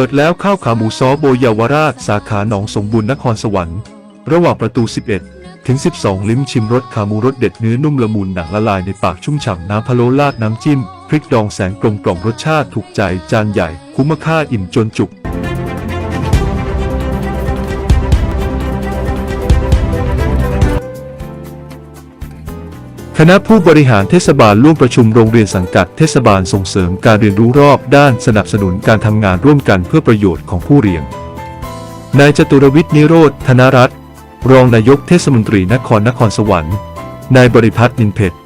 ปิดแล้วข้าวขาหมูซอโบเยาวราชสาขาหนองสมบูรณ์นครสวรรค์ ระหว่างประตู 11 ถึง 12 ลิ้มชิมรสขาหมูรสเด็ดเนื้อนุ่มละมุนหนังละลายในปากชุ่มฉ่ำน้ำพะโล้ราดน้ำจิ้ม พริกดองแสงกลมกล่อมรสชาติถูกใจจานใหญ่ คุ้มค่าอิ่มจนจุก คณะผู้บริหารเทศบาลร่วมประชุมโรงเรียนสังกัดเทศบาลส่งเสริมการเรียนรู้รอบด้านสนับสนุนการทำงานร่วมกันเพื่อประโยชน์ของผู้เรียน นายจตุรวิทย์นิโรธธนรัตน์รองนายกเทศมนตรีนครนครสวรรค์ นายบริพัตรนินเพชร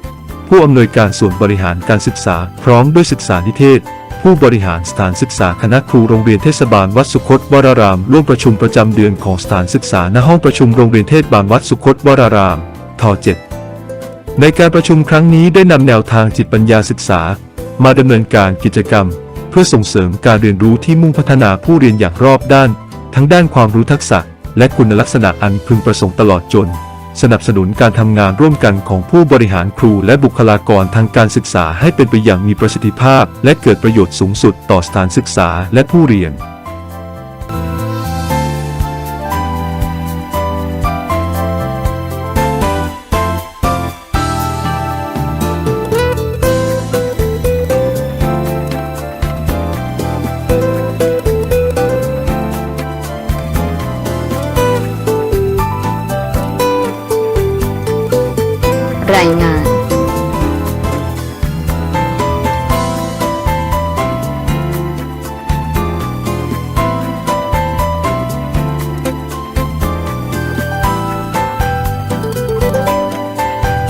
ผู้อำนวยการส่วนบริหารการศึกษา พร้อมด้วยศึกษานิเทศ ผู้บริหารสถานศึกษาคณะครูโรงเรียนเทศบาลวัดสุคตวราราม ร่วมประชุมประจำเดือนของสถานศึกษาณห้องประชุมโรงเรียนเทศบาลวัดสุคตวรารามท .7 ในการประชุมครั้งนี้ได้นำแนวทางจิตปัญญาศึกษา มาดำเนินการกิจกรรม เพื่อส่งเสริมการเรียนรู้ที่มุ่งพัฒนาผู้เรียนอย่างรอบด้าน ทั้งด้านความรู้ทักษะ และคุณลักษณะอันพึงประสงค์ตลอดจน สนับสนุนการทำงานร่วมกันของผู้บริหารครูและบุคลากรทางการศึกษาให้เป็นไปอย่างมีประสิทธิภาพ และเกิดประโยชน์สูงสุดต่อสถานศึกษาและผู้เรียน รายงาน